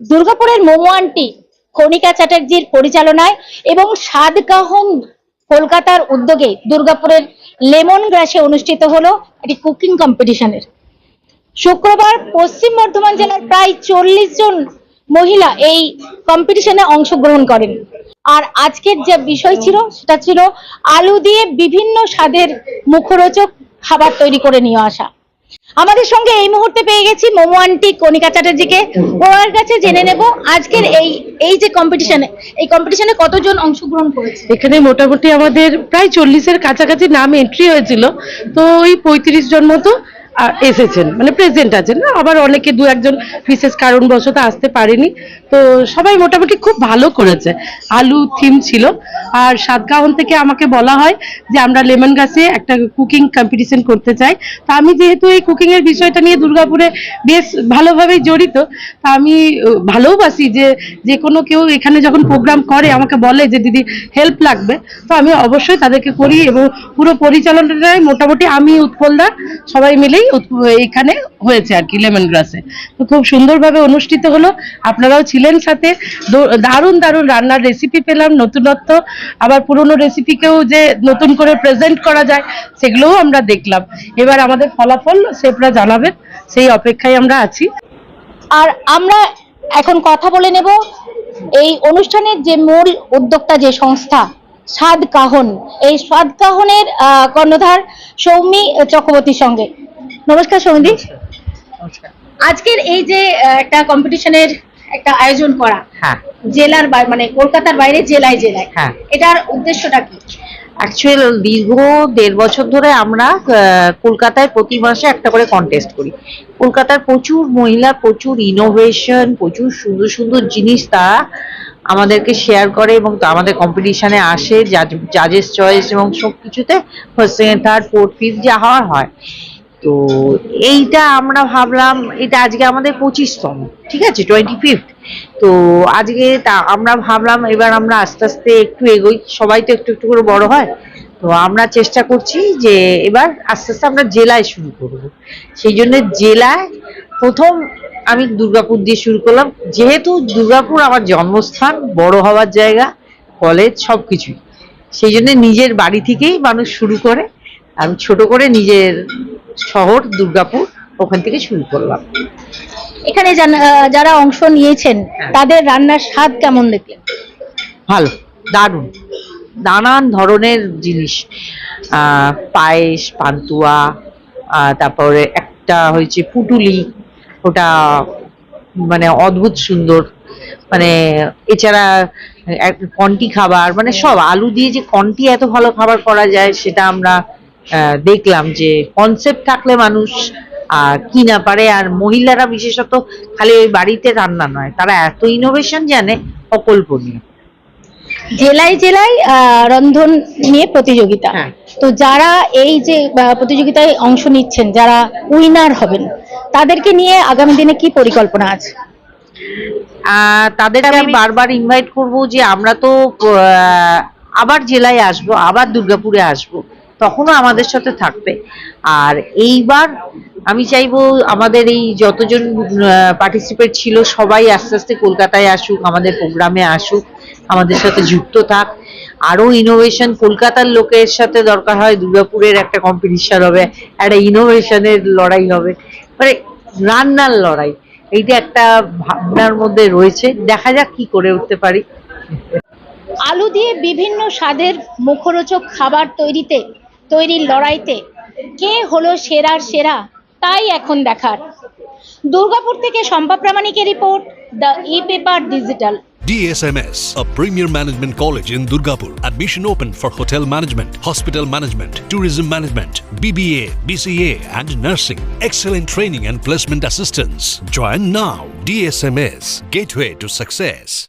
দুর্গাপুরের মোমো আন্টি কণিকা চ্যাটার্জির পরিচালনায় এবং সাদকাহন কলকাতার উদ্যোগে দুর্গাপুরের লেমন গ্রাসে অনুষ্ঠিত হলো একটি কুকিং কম্পিটিশনের। শুক্রবার পশ্চিম বর্ধমান জেলার প্রায় চল্লিশ জন মহিলা এই কম্পিটিশনে অংশগ্রহণ করেন। আর আজকের যে বিষয় ছিল, সেটা ছিল আলু দিয়ে বিভিন্ন স্বাদের মুখরোচক খাবার তৈরি করে নিয়ে আসা। আমাদের সঙ্গে এই মুহূর্তে পেয়ে গেছি মোমো আন্টি কণিকা চ্যাটার্জিকে। ওনার কাছে জেনে নেব আজকের এই এই যে কম্পিটিশনে এই কম্পিটিশনে কতজন অংশগ্রহণ করেছে? এখানে মোটামুটি আমাদের প্রায় চল্লিশের কাছাকাছি নাম এন্ট্রি হয়েছিল। তো ওই পঁয়ত্রিশ জন মতো এসেছেন মানে প্রেজেন্ট আছেন। না আবার অনেকে দু একজন বিশেষ কারণবশত আসতে পারেনি। তো সবাই মোটামুটি খুব ভালো করেছে। আলু থিম ছিল। আর সাতগাহন থেকে আমাকে বলা হয় যে আমরা লেমন গাছে একটা কুকিং কম্পিটিশন করতে চাই। তা আমি যেহেতু এই কুকিং এর বিষয়টা নিয়ে দুর্গাপুরে বেশ ভালোভাবেই জড়িত, তা আমি ভালোবাসি যে যে কোনো কেউ এখানে যখন প্রোগ্রাম করে, আমাকে বলে যে, দিদি হেল্প লাগবে। তো আমি অবশ্যই তাদেরকে করি এবং পুরো পরিচালনাটাই মোটামুটি আমি উৎপলদা সবাই মিলেই উৎপ- এখানে হয়েছে আর কি, লেমন গ্রাসে। তো খুব সুন্দরভাবে অনুষ্ঠিত হলো। আপনারাও ছিলেন সাথে। দারুণ দারুণ রান্নার রেসিপি পেলাম, নতুনত্ব। আবার পুরনো রেসিপিকেও যে নতুন করে প্রেজেন্ট করা যায়, সেগুলোও আমরা দেখলাম। এবার আমাদের ফলাফল সেফরা জানাবেন। সেই অপেক্ষায় আমরা আছি। আর আমরা এখন কথা বলে নেব এই অনুষ্ঠানের যে মূল উদ্যোক্তা যে সংস্থা স্বাদ কাহন। এই স্বাদ কাহনের কর্ণধার সৌমি চক্রবর্তীর সঙ্গে। নমস্কার সৌমিদি। আজকের এই যে একটা কম্পিটিশনের একটা আয়োজন করা হ্যাঁ। জেলার মানে কলকাতার বাইরে জেলায় জেলায় হ্যাঁ। এটার উদ্দেশ্যটা কি? অ্যাকচুয়াল দীর্ঘ দেড় বছর ধরে আমরা কলকাতায় প্রতি মাসে একটা করে কন্টেস্ট করি। কলকাতার প্রচুর মহিলা প্রচুর ইনোভেশন প্রচুর সুন্দর সুন্দর জিনিস তারা আমাদেরকে শেয়ার করে এবং তা আমাদের কম্পিটিশনে আসে জাজেস চয়েস এবং সব কিছুতে first second third fourth fifth যা হওয়ার হয়। তো এইটা আমরা ভাবলাম, এটা আজকে আমাদের পঁচিশতম, ঠিক আছে? টোয়েন্টি ফিফথ তো আজকে তা আমরা ভাবলাম, এবার আমরা আস্তে আস্তে একটু এগোই। সবাই তো একটু একটু করে বড় হয়। তো আমরা চেষ্টা করছি যে এবার আস্তে আস্তে আমরা জেলায় শুরু করব। সেই জন্য জেলায় প্রথম আমি দুর্গাপুর দিয়ে শুরু করলাম। যেহেতু দুর্গাপুর আমার জন্মস্থান, বড় হওয়ার জায়গা, কলেজ সব কিছুই সেই জন্য নিজের বাড়ি থেকেই মানুষ শুরু করে। আমি ছোট করে নিজের শহর দুর্গাপুর ওখান থেকে শুরু করলাম। এখানে যারা অংশ নিয়েছেন হ্যাঁ। তাদের রান্নার স্বাদ কেমন দেখলেন? ভালো দারুণ। নানান ধরনের জিনিস পায়েস পান্তুয়া তারপরে একটা হয়েছে পুটুলি ওটা মানে অদ্ভুত সুন্দর। মানে এছাড়া কন্টি খাবার মানে সব আলু দিয়ে যে কন্টি এত ভালো খাবার করা যায় সেটা আমরা দেখলাম যে কনসেপ্ট থাকলে মানুষ কি না পারে আর মহিলারা বিশেষত খালি ওই বাড়িতে রান্না নয় তারা এত ইনোভেশন জানে অকল্পনীয়। জেলায় জেলায় আহ, রন্ধন নিয়ে প্রতিযোগিতা। হ্যাঁ। তো যারা এই যে প্রতিযোগিতায় অংশ নিচ্ছেন যারা উইনার হবেন তাদেরকে নিয়ে আগামী দিনে কি পরিকল্পনা আছে? আহ, তাদেরকে আমি বারবার ইনভাইট করব যে আমরা তো আহ, আবার জেলায় আসব আবার দুর্গাপুরে আসব। তখনও আমাদের সাথে থাকবে। আর এইবার আমি চাইব আমাদের এই যতজন পার্টিসিপেট ছিল সবাই আস্তে আস্তে কলকাতায় আসুক, আমাদের প্রোগ্রামে আসুক, আমাদের সাথে যুক্ত থাক। আরও ইনোভেশন কলকাতার লোকের সাথে দরকার হয়, দুর্গাপুরের একটা কম্পিটিশন হবে, একটা ইনোভেশনের লড়াই হবে। মানে রান্নার লড়াই, এইটা একটা ভাবনার মধ্যে রয়েছে। দেখা যাক কি করে উঠতে পারি। আলু দিয়ে বিভিন্ন স্বাদের মুখরোচক খাবার তৈরিতে তৈরির লড়াইতে কে হলো সেরার সেরা তাই এখন দেখার দুর্গাপুর থেকে Shampa প্রামাণিকের report the E paper digital DSMS, a premier management college in Durgapur. Admission open for hotel management, hospital management, tourism management, BBA, BCA, and nursing. Excellent training and placement assistance. Join now. DSMS, gateway to success.